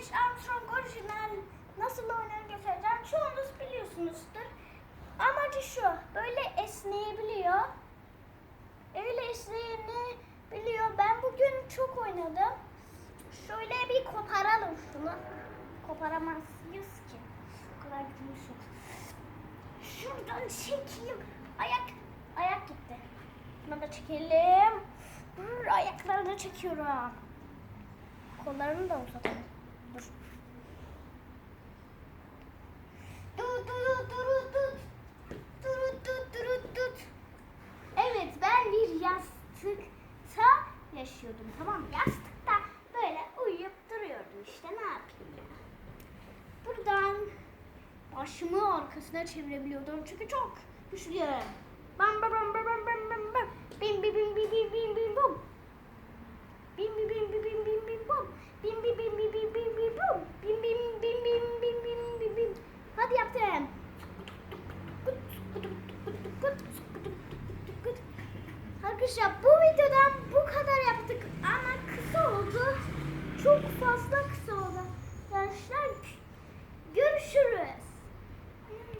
Louis Armstrong orijinal nasıl oynanır göstereceğim. Çoğunuz biliyorsunuzdur. Amacı şu, böyle esneyebiliyor. Öyle esneyebiliyor. Ben bugün çok oynadım. Şöyle bir koparalım şunu. Koparamazsınız ki. O kadar gücümüz yok. Şuradan çekeyim. Ayak, ayak gitti. Bunu da çekelim. Brr, ayaklarını çekiyorum. Kollarını da uzatalım. Dur. Tut tut tut tut. Tut tut tut tut. Evet ben bir yastıkta yaşıyordum tamam mı? Yastıkta böyle uyuyup duruyordum işte ne yapayım ya. Buradan başımı arkasına çevirebiliyordum çünkü çok güçlüyüm. Bam bam bam bam bam bam bam Arkadaşlar bu videodan bu kadar yaptık ama kısa oldu. Çok fazla kısa oldu. Arkadaşlar